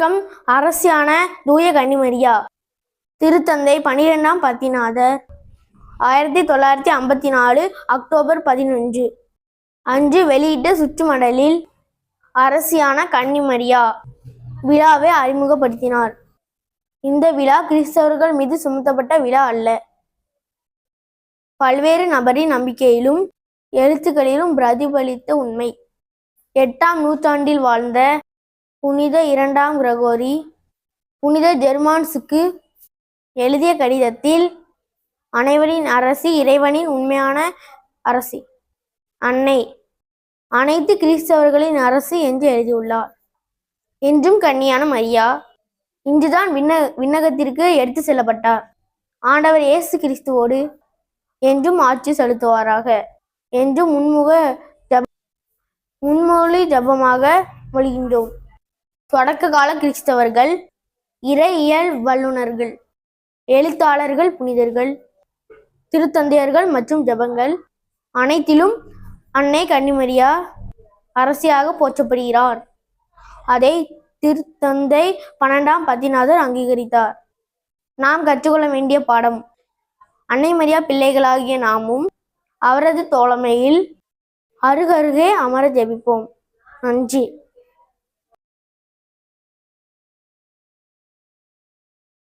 வணக்கம். அரசியான தூய கன்னிமரியா திருத்தந்தை பனிரெண்டாம் பத்திநாதர். ஆயிரத்தி தொள்ளாயிரத்தி ஐம்பத்தி நாலு அக்டோபர் பதினொன்று. அன்று வெளியிட்ட சுற்றுமடலில் அரசியான கன்னிமரியா விழாவை அறிமுகப்படுத்தினார். இந்த விழா கிறிஸ்தவர்கள் மீது சுமத்தப்பட்ட விழா அல்ல. பல்வேறு நபரின் நம்பிக்கையிலும் எழுத்துக்களிலும் பிரதிபலித்த உண்மை. எட்டாம் நூற்றாண்டில் வாழ்ந்த புனித இரண்டாம் கிரகோரி புனித ஜெர்மான்ஸுக்கு எழுதிய கடிதத்தில் அனைவரின் அரசி இறைவனின் உண்மையான அரசி. அன்னை. அனைத்து கிறிஸ்தவர்களின் அரசு என்று எழுதியுள்ளார். என்றும் கன்னியான மரியா இன்றுதான் விண்ண விண்ணகத்திற்கு எடுத்து செல்லப்பட்டார். ஆண்டவர் இயேசு கிறிஸ்துவோடு என்றும் ஆட்சி செலுத்துவாராக. என்றும் முன்முக ஜப முன்மொழி ஜபமாக மொழிகின்றோம். தொடக்க கால கிறிஸ்தவர்கள் இறையியல் வல்லுனர்கள் எழுத்தாளர்கள் புனிதர்கள் திருத்தந்தையர்கள் மற்றும் ஜபங்கள் அனைத்திலும் அன்னை கன்னிமரியா அரசியாக போற்றப்படுகிறார். அதை திருத்தந்தை பன்னெண்டாம் பதினாதர் அங்கீகரித்தார். நாம் கற்றுக்கொள்ள வேண்டிய பாடம் அன்னை மரியா பிள்ளைகளாகிய நாமும் அவரது தோழமையில் அருகருகே அமர ஜெபிப்போம். நன்றி.